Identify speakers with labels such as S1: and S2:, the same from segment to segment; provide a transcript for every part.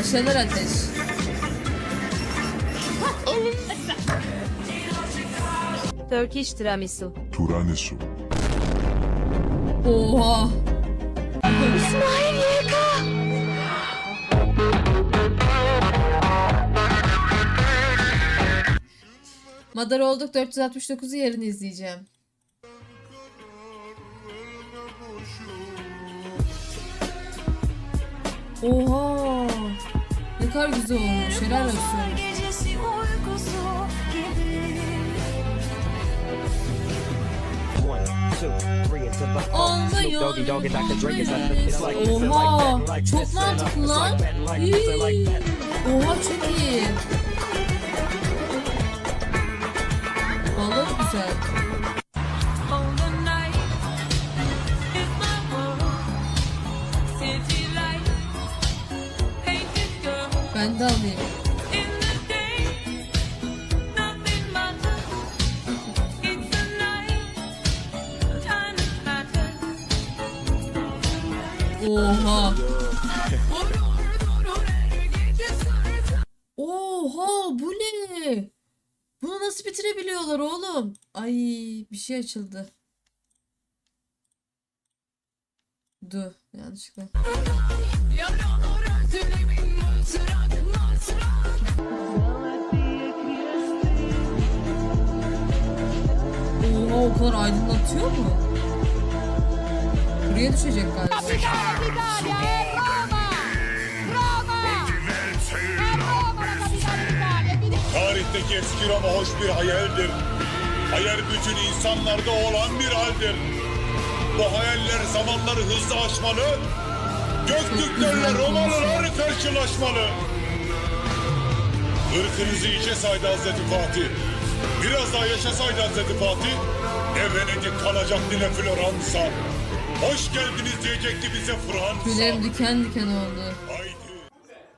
S1: Başlanır ateş.
S2: Turkish tiramisu.
S3: Tiramisu.
S1: Oha. Madar olduk 469'u yarın izleyeceğim. Oha. Ne kadar güzel olmuş. Helal olsun. Olmuyor. Oha. Çok mantıklı lan. Oha çok iyi. Vallahi güzel. De alayım. Oha. Oha bu ne? Bunu nasıl bitirebiliyorlar oğlum? Ay bir şey açıldı. Dur yanlışlıkla. O kadar aydınlatıyor mu? Buraya düşecek galiba.
S4: Tarihteki eski Roma hoş bir hayaldir. Hayal bütün insanlarda olan bir haldir. Bu hayaller zamanları hızlı aşmalı. Göktürklerle Romalılar karşılaşmalı. Irkınızı içe saydı Hazreti Fatih. Biraz daha yaşasaydı Hazreti Fatih. Ne Venedik kalacaktı ne Floransa. Hoş geldiniz diyecekti bize Fransa.
S1: Tüylerim diken diken oldu.
S4: Haydi.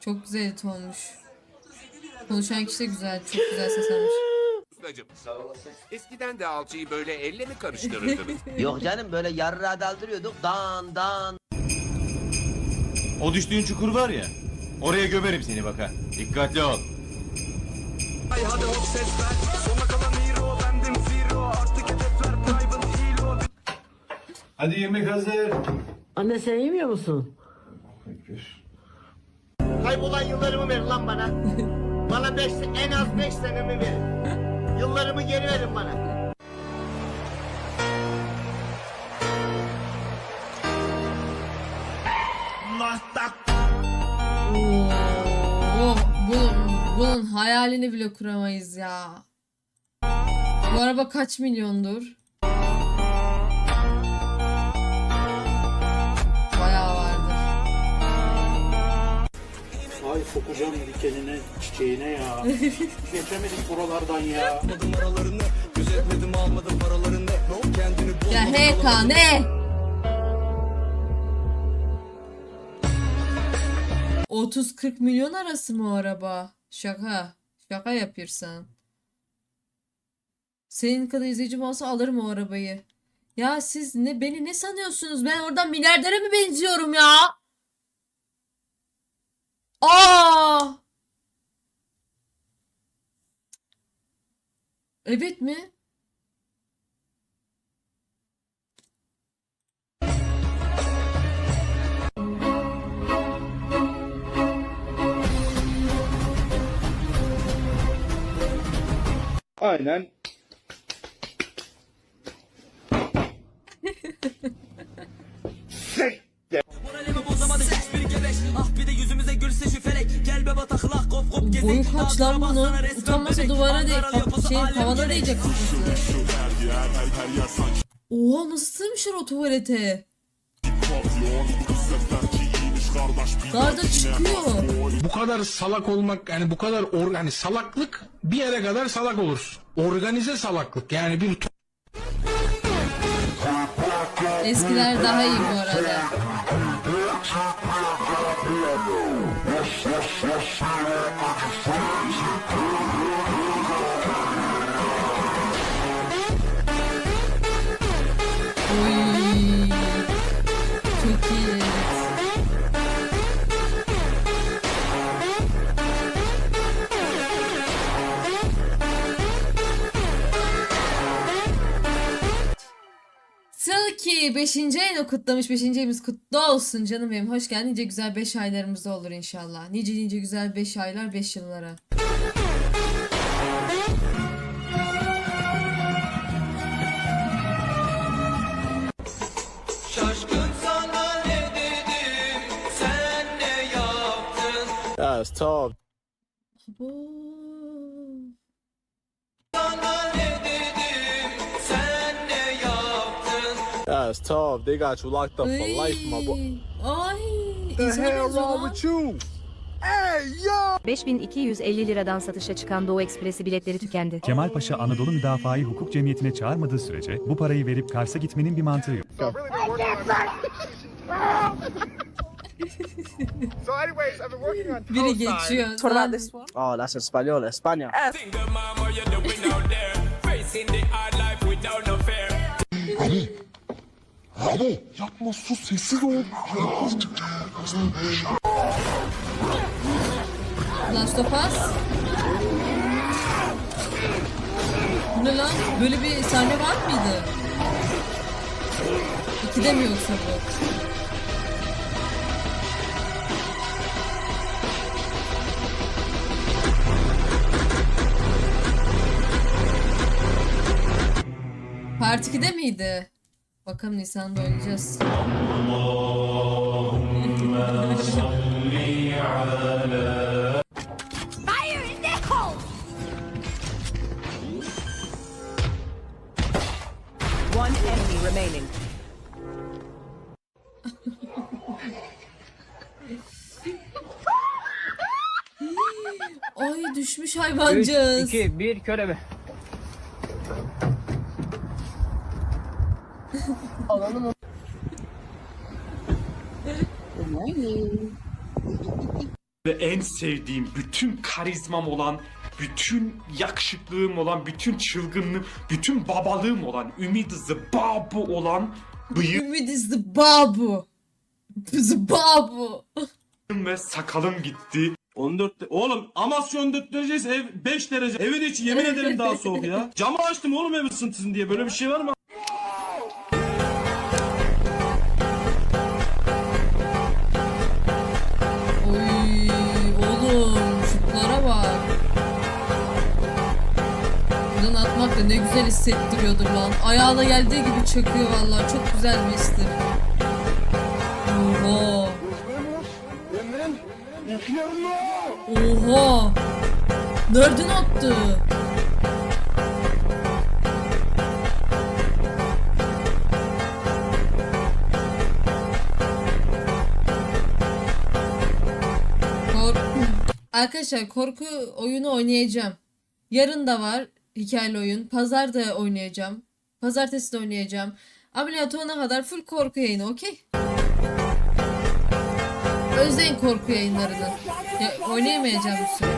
S1: Çok güzel et olmuş. Konuşan kişi de güzel. Çok güzel ses almış.
S5: Ustacım. Eskiden de alçıyı böyle elle mi karıştırırdınız?
S6: Yok canım böyle yarra daldırıyorduk. Dan dan.
S7: O düştüğün çukur var ya. Oraya gömerim seni bak ha. Dikkatli ol. Hadi yemek hazır.
S8: Anne sen yemiyor musun?
S6: Kaybolan yıllarımı verin lan bana. bana beş, en az 5 senemi verin. Yıllarımı geri verin bana.
S1: Oh, hayalini bile kuramayız ya. Bu araba kaç milyondur? Bayağı vardır.
S9: Ay sokacağım dikenine çiçeğine ya. Geçemedik buralardan ya.
S1: Ya HK ne? 30-40 milyon arası mı o araba? Şaka. Şaka yapıyorsan. Senin kadar izleyicim olsa alırım o arabayı. Ya siz ne beni ne sanıyorsunuz? Ben oradan milyardere mi benziyorum ya? Aa! Evet mi?
S9: Aynen.
S1: Boyu kaç lan bunun? Utanmasa duvara de şey tavana değecek. Oha nasıl sığmışlar o tuvalete? Garda çıkıyor.
S3: Bu kadar salak olmak yani bu kadar or, yani salaklık bir yere kadar salak olursun. Organize salaklık yani bir to-
S1: Eskiler daha iyi bu arada. Sıradaki 5. ayını kutlamış. 5. ayımız kutlu olsun canım benim. Hoş geldin. Nice güzel 5 aylarımız olur inşallah. Nice nice güzel 5 aylar 5 yıllara. Abo. Ay. Ay. İnsanız olan.
S2: 5250 liradan satışa çıkan Doğu Ekspresi biletleri tükendi.
S10: Kemalpaşa Anadolu Müdafaa-i Hukuk Cemiyeti'ne çağırmadığı sürece bu parayı verip Kars'a gitmenin bir mantığı yok.
S1: Biri geçiyor. Lan.
S11: Oh, that's español, España.
S1: Last of Us. Bu ne lan? Böyle bir sahne var mıydı? İkide mi yoksa bu? Part 2'de miydi? Bakalım Nisan'da oynayacağız.
S2: One enemy remaining.
S1: Ay düşmüş hayvancağız.
S11: 1 körebe.
S7: Ve en sevdiğim, bütün karizmam olan, bütün yakışıklığım olan, bütün çılgınlığım, bütün babalığım olan, Ümid Zıbabu olan bıyığım
S1: Ümit is the babu. The babu.
S7: ve sakalım gitti.
S3: 14 oğlum Amasya 14 derece ev 5 derece evin içi yemin ederim daha soğuk ya. Camı açtım oğlum ev ısıntısın diye böyle bir şey var mı?
S1: Güzel hissettiriyordur lan. Ayağına geldiği gibi çöküyor vallahi. Çok güzel bir histir. Oha. Oha. Nereden attı? Arkadaşlar korku oyunu oynayacağım. Yarın da var hikayeli oyun. Pazar da oynayacağım. Pazartesi de oynayacağım. Ameliyat olana kadar full korku yayını okey? Özleyin korku yayınlarını. Ya, oynayamayacağım bir süre.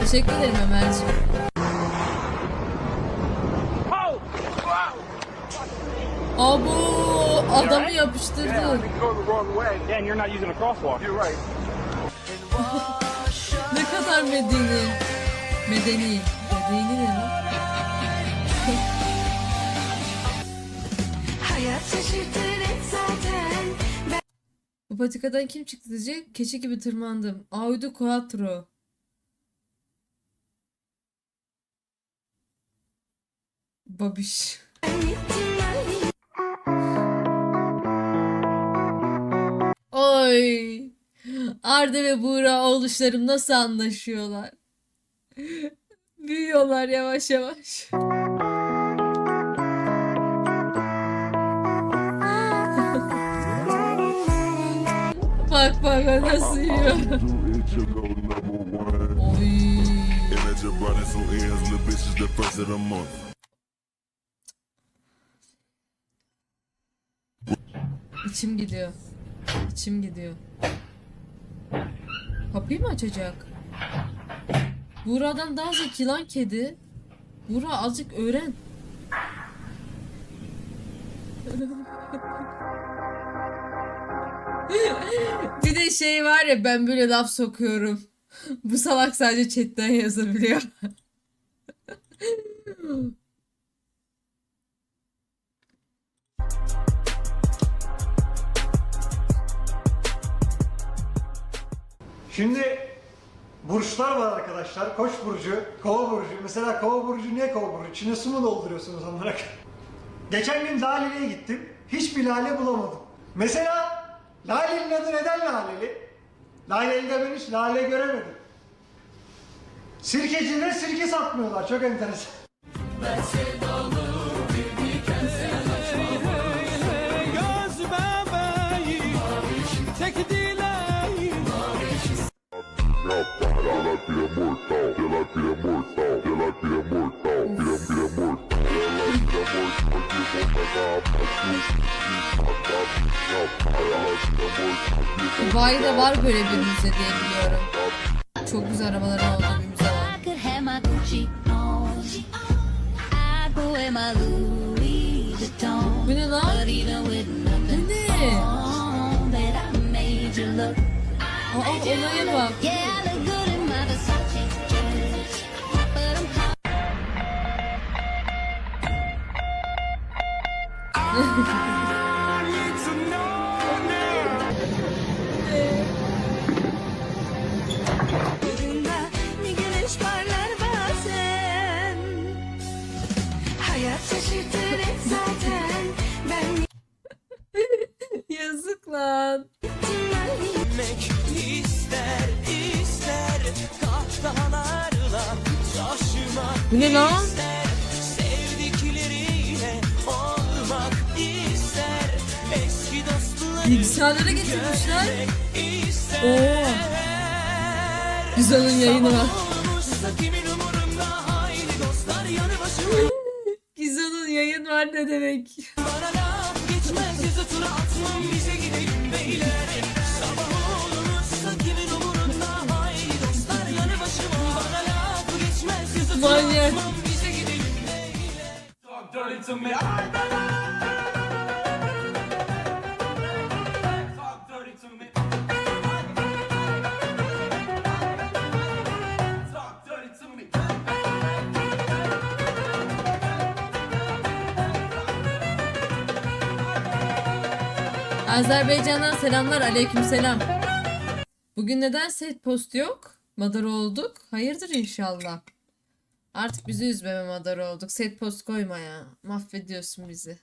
S1: Teşekkür ederim Ömerciğim. Abo adamı yapıştırdı. Kadar medeni. Medeni. Medeni ne lan? Bu patikadan kim çıktı diyecek? Keçi gibi tırmandım. Audi Quattro. Babiş. Arda ve Buğra oğluşlarım nasıl anlaşıyorlar? Büyüyorlar yavaş yavaş. bak bak nasıl yiyor. İçim gidiyor. İçim gidiyor. Kapıyı mı açacak? Buğra'dan daha zeki lan kedi. Buğra azıcık öğren. bir de şey var ya ben böyle laf sokuyorum. Bu salak sadece chatten yazabiliyor.
S12: Şimdi burçlar var arkadaşlar. Koç burcu, kova burcu. Mesela kova burcu niye kova burcu? İçine su mu dolduruyorsunuz onlara? Geçen gün Lale'ye gittim. Hiçbir lale bulamadım. Mesela Lale'nin adı neden Laleli? Laleli dememiş, lale göremedim. Sirkecide sirke satmıyorlar. Çok enteresan.
S1: Dubai'de var böyle bir müze diye biliyorum. Çok güzel arabaların olduğu bir müze var.
S13: could have my Gucci on. I'd go wear my Louis Vuitton.
S1: Bu ne lan?
S13: But even with nothing
S1: Bu ne?
S13: that I made you look.
S1: Aa olaya Bu ne lan? Bilgisayarlara getirmişler. Oo. Güzel'in yayını var. Gizon'un yayın var ne demek? Azerbaycan'dan selamlar aleykümselam. Bugün neden set post yok? Madara olduk. Hayırdır inşallah. Artık bizi üzmeme madara olduk. Set post koyma ya. Mahvediyorsun bizi.